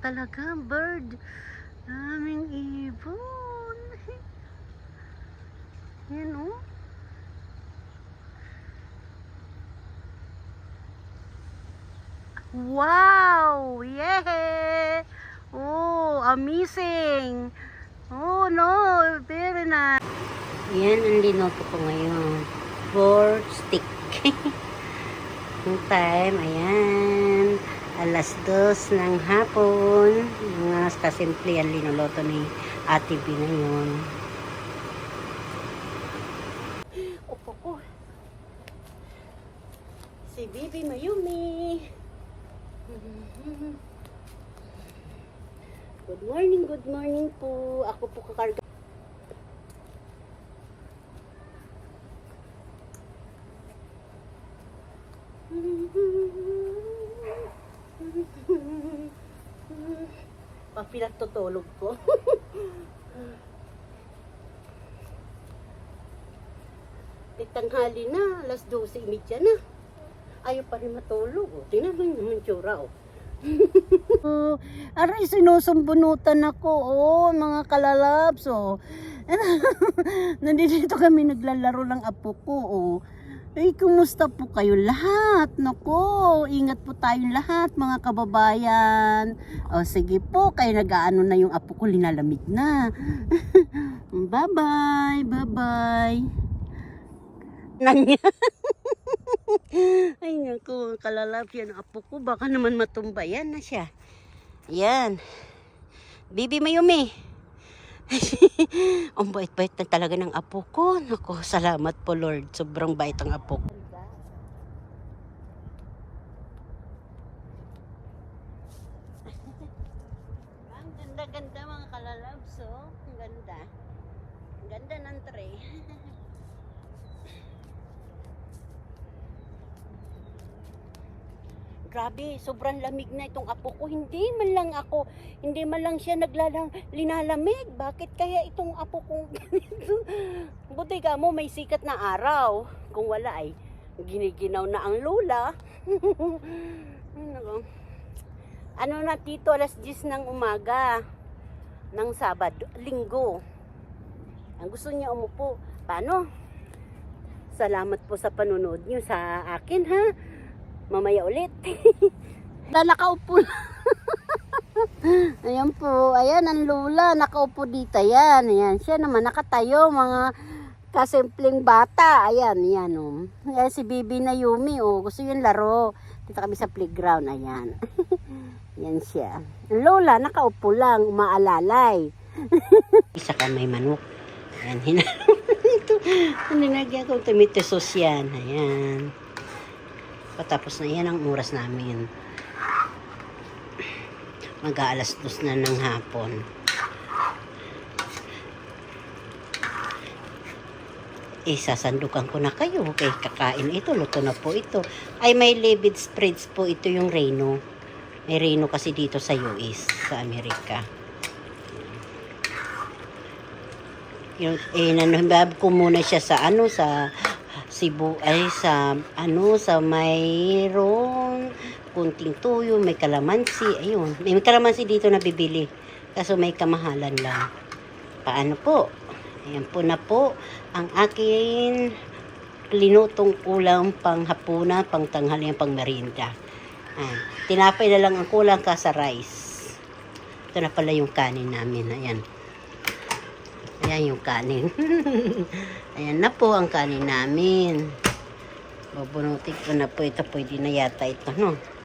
talaga, bird. Daming ibon. Yan oh. Wow! Yeah! Oh, amazing! Oh no, very nice. Yan ang linoto ko ngayon. Pork stick. Yung time, ayan. Alas dos ng hapon. Mga kasimple ang linoloto ni Ate B ngayon. Opo ko. Si Bibi Mayumi. Good morning, good morning po. Ako po kakarga. Pag pinagtutulog ko. Tanghali na, alas 12.30 na. Ayaw pa rin matulog. Oh. Tingnan mo yung tsura. Oh. oh, aray, sinusumbunutan ako. Oh, mga kalalabs. Oh. Nandito kami naglalaro ng apo ko. Oh. Ay, kumusta po kayo lahat? Nako, ingat po tayong lahat, mga kababayan. O, sige po, kayo nag-aano na yung apo ko, linalamig na. bye-bye, bye-bye. Ay, naku, kalalap yan apo ko. Baka naman matumba. Yan na siya. Yan. Bibi Mayumi. Ang bait-bait na talaga ng apo ko. Naku, salamat po Lord. Sobrang bait ang apo ko. ang ganda-ganda mga kalalabs, oh. Ang ganda. Ang ganda ng tray. Grabe, sobrang lamig na itong apo ko. Hindi man lang ako, hindi man lang siya naglalang linalamig. Bakit kaya itong apo ko? Buti ka mo, may sikat na araw. Kung wala ay, giniginaw na ang lola. ano, ano na tito, alas 10 ng umaga ng Sabado, linggo. Ang gusto niya umupo. Paano? Salamat po sa panonood niyo sa akin ha mamaya ulit. na nakaupo Ayan po, ayan ang lula, nakaupo dito, ayan, ayan. Siya naman nakatayo, mga kasimpleng bata, ayan, ayan, oh. Ayan si Bibi na Yumi, oh, gusto yung laro. Dito kami sa playground, ayan. ayan siya. Lola, nakaupo lang, umaalalay. Isa ka may manok. Ayan, hinanong ito. Ninagyan ko tomato sauce yan, ayan. Patapos na yan ang oras namin. Mag-aalas dos na ng hapon. Eh, sasandukan ko na kayo. Okay, kakain ito. Luto na po ito. Ay, may livid spreads po ito yung Reno. May Reno kasi dito sa US, sa Amerika. Yung, eh, nanambab ko muna siya sa ano, sa Cebu ay sa ano sa mayroon kunting tuyo, may kalamansi, ayun. May kalamansi dito na bibili. Kaso may kamahalan lang. Paano po? Ayan po na po ang akin linutong ulam pang hapuna, pang tanghalian, pang merinda. Ah, tinapay na lang ang kulang ka sa rice. Ito na pala yung kanin namin. Ayan. Ayan yung kanin. Ayan na po ang kanin namin. Bubunutin ko na po ito. Pwede na yata ito, no?